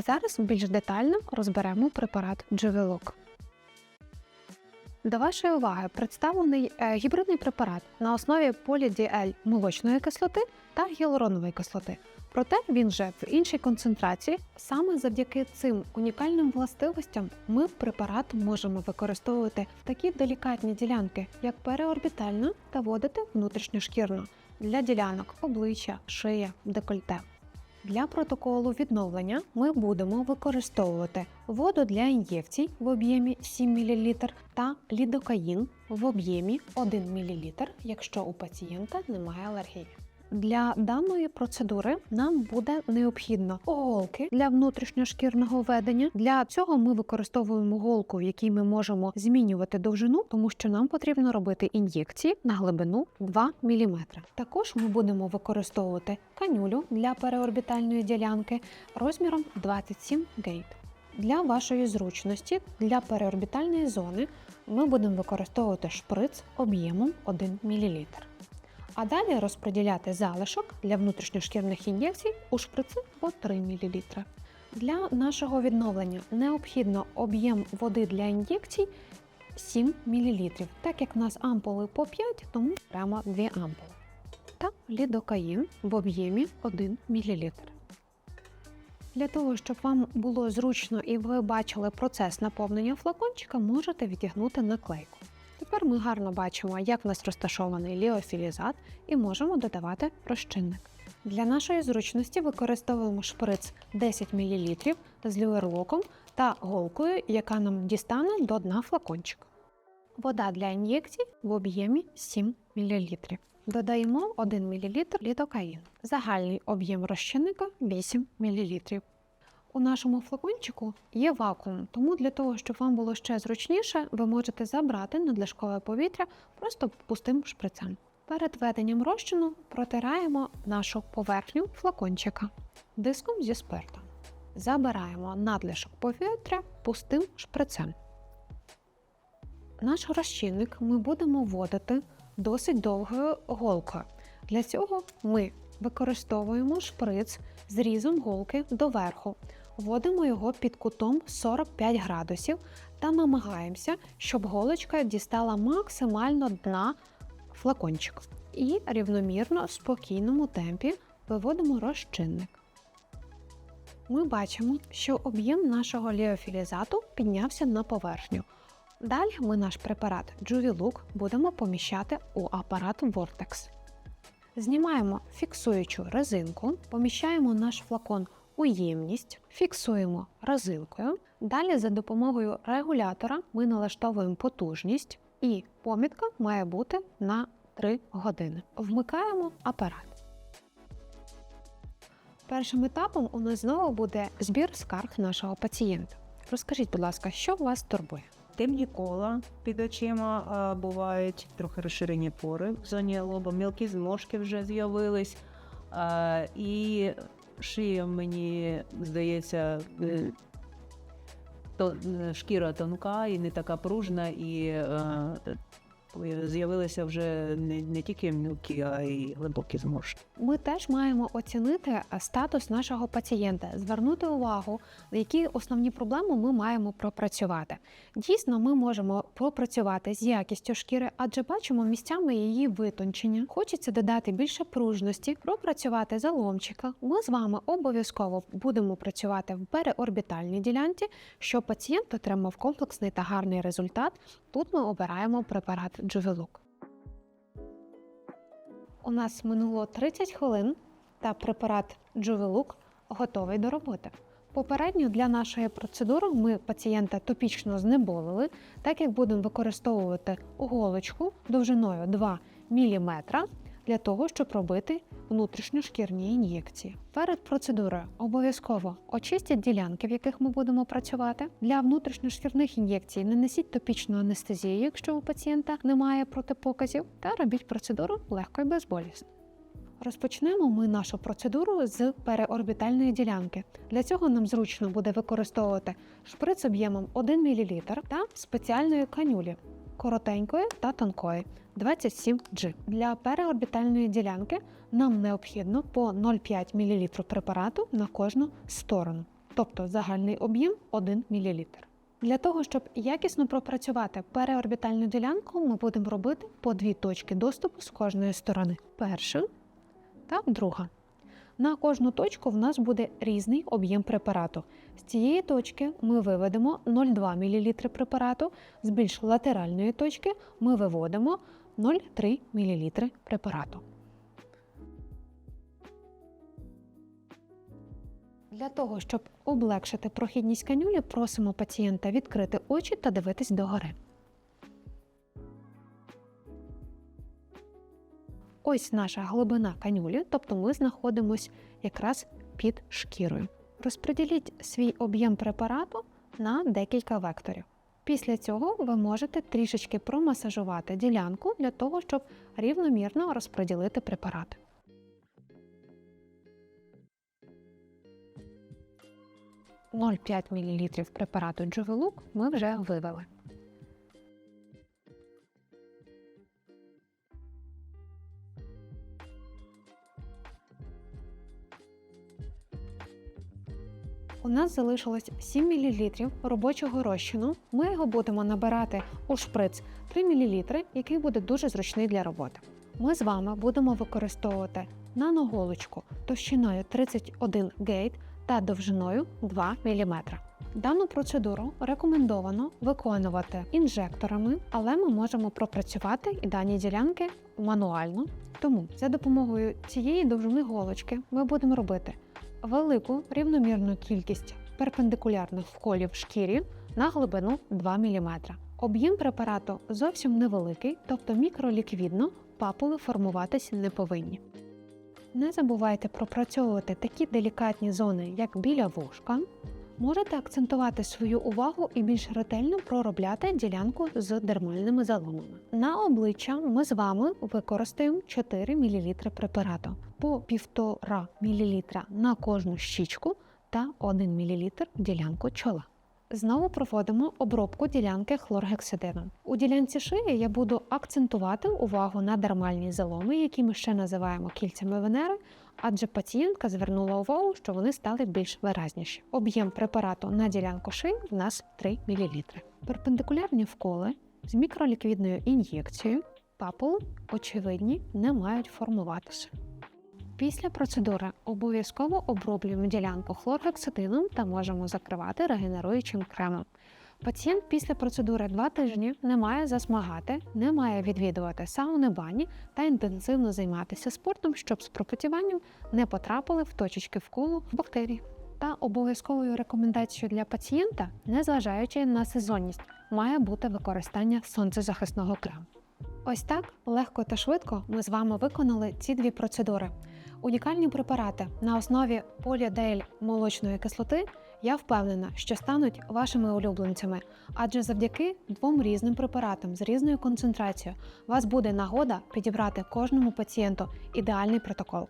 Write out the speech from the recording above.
А зараз більш детально розберемо препарат Джевелок. До вашої уваги представлений е, гібридний препарат на основі полідіель молочної кислоти та гіалуронової кислоти. Проте він вже в іншій концентрації. Саме завдяки цим унікальним властивостям ми препарат можемо використовувати в такі делікатні ділянки, як переорбітальна та вводити внутрішньошкірно для ділянок обличчя, шия, декольте. Для протоколу відновлення ми будемо використовувати воду для ін'єкцій в об'ємі 7 мл та лідокаїн в об'ємі 1 мл, якщо у пацієнта немає алергії. Для даної процедури нам буде необхідно голки для внутрішньошкірного ведення. Для цього ми використовуємо голку, в якій ми можемо змінювати довжину, тому що нам потрібно робити ін'єкції на глибину 2 мм. Також ми будемо використовувати канюлю для переорбітальної ділянки розміром 27 гейт. Для вашої зручності для переорбітальної зони ми будемо використовувати шприц об'ємом 1 мл. А далі розподіляти залишок для внутрішньошкірних ін'єкцій у шприци по 3 мл. Для нашого відновлення необхідно об'єм води для ін'єкцій 7 мл. Так як в нас ампули по 5, тому прямо 2 ампули. Та лідокаїн в об'ємі 1 мл. Для того, щоб вам було зручно і ви бачили процес наповнення флакончика, можете відтягнути наклейку. Тепер ми гарно бачимо, як в нас розташований ліофілізат і можемо додавати розчинник. Для нашої зручності використовуємо шприц 10 мл з люерлоком та голкою, яка нам дістане до дна флакончика. Вода для ін'єкцій в об'ємі 7 мл. Додаємо 1 мл лідокаїну. Загальний об'єм розчинника 8 мл. У нашому флакончику є вакуум, тому для того, щоб вам було ще зручніше, ви можете забрати надлишкове повітря просто пустим шприцем. Перед введенням розчину протираємо нашу поверхню флакончика диском зі спиртом. Забираємо надлишок повітря пустим шприцем. Наш розчинник ми будемо вводити досить довгою голкою. Для цього ми використовуємо шприц з різом голки доверху. Вводимо його під кутом 45 градусів та намагаємося, щоб голочка дістала максимально дна флакончик. І рівномірно, в спокійному темпі виводимо розчинник. Ми бачимо, що об'єм нашого ліофілізату піднявся на поверхню. Далі ми наш препарат Juvilook будемо поміщати у апарат Vortex. Знімаємо фіксуючу резинку, поміщаємо наш флакон у фіксуємо резинкою. Далі за допомогою регулятора ми налаштовуємо потужність, і помітка має бути на 3 години. Вмикаємо апарат. Першим етапом у нас знову буде збір скарг нашого пацієнта. Розкажіть, будь ласка, що вас турбує? Темні кола під очима а, бувають, трохи розширені пори в зоні лоба, мілкі зморшки вже з'явились. І шия мені здається, е, то, е, шкіра тонка і не така пружна, і е, з'явилися вже не, не тільки мілкі, а й глибокі зморшки. Ми теж маємо оцінити е, статус нашого пацієнта, звернути увагу, які основні проблеми ми маємо пропрацювати. Дійсно, ми можемо пропрацювати з якістю шкіри, адже бачимо місцями її витончення. Хочеться додати більше пружності, пропрацювати заломчика. Ми з вами обов'язково будемо працювати в переорбітальній ділянці, щоб пацієнт отримав комплексний та гарний результат. Тут ми обираємо препарат Джувелук. У нас минуло 30 хвилин, та препарат Джувелук готовий до роботи. Попередньо для нашої процедури ми пацієнта топічно знеболили, так як будемо використовувати голочку довжиною 2 мм для того, щоб робити внутрішньошкірні ін'єкції. Перед процедурою обов'язково очистіть ділянки, в яких ми будемо працювати. Для внутрішньошкірних ін'єкцій не несіть топічну анестезію, якщо у пацієнта немає протипоказів, та робіть процедуру легко і безболісно. Розпочнемо ми нашу процедуру з переорбітальної ділянки. Для цього нам зручно буде використовувати шприц об'ємом 1 мл та спеціальної канюлі коротенької та тонкої 27G. Для переорбітальної ділянки нам необхідно по 0,5 мл препарату на кожну сторону. тобто загальний об'єм 1 мл. Для того, щоб якісно пропрацювати переорбітальну ділянку, ми будемо робити по дві точки доступу з кожної сторони. Перша та друга. На кожну точку в нас буде різний об'єм препарату. З цієї точки ми виведемо 0,2 мл препарату, з більш латеральної точки ми виводимо 0,3 мл препарату. Для того, щоб облегшити прохідність канюлі, просимо пацієнта відкрити очі та дивитись догори. Ось наша глибина канюлі, тобто ми знаходимося якраз під шкірою. Розподіліть свій об'єм препарату на декілька векторів. Після цього ви можете трішечки промасажувати ділянку для того, щоб рівномірно розподілити препарат. – 0,5 мл препарату Джовелук ми вже вивели. Нас залишилось 7 мл робочого розчину. Ми його будемо набирати у шприц 3 мл, який буде дуже зручний для роботи. Ми з вами будемо використовувати наноголочку товщиною 31 гейт та довжиною 2 мм. Дану процедуру рекомендовано виконувати інжекторами, але ми можемо пропрацювати і дані ділянки мануально. Тому за допомогою цієї довжини голочки ми будемо робити велику рівномірну кількість перпендикулярних вколів в шкірі на глибину 2 мм. Об'єм препарату зовсім невеликий, тобто мікроліквідно папули формуватися не повинні. Не забувайте пропрацьовувати такі делікатні зони, як біля вушка. Можете акцентувати свою увагу і більш ретельно проробляти ділянку з дермальними заломами. На обличчя ми з вами використаємо 4 мл препарату по 1,5 мл на кожну щічку та 1 мл ділянку чола. Знову проводимо обробку ділянки хлоргексидином. У ділянці шиї я буду акцентувати увагу на дермальні заломи, які ми ще називаємо кільцями Венери, адже пацієнтка звернула увагу, що вони стали більш виразніші. Об'єм препарату на ділянку шиї в нас 3 мл. Перпендикулярні вколи з мікроліквідною ін'єкцією папули, очевидні, не мають формуватися. Після процедури обов'язково оброблюємо ділянку хлоргексидином та можемо закривати регенеруючим кремом. Пацієнт після процедури 2 тижні не має засмагати, не має відвідувати сауни бані та інтенсивно займатися спортом, щоб з пропотіванням не потрапили в точечки вколу бактерії. Та обов'язковою рекомендацією для пацієнта, незважаючи на сезонність, має бути використання сонцезахисного крему. Ось так легко та швидко ми з вами виконали ці дві процедури. Унікальні препарати на основі полідель молочної кислоти я впевнена, що стануть вашими улюбленцями, адже завдяки двом різним препаратам з різною концентрацією вас буде нагода підібрати кожному пацієнту ідеальний протокол.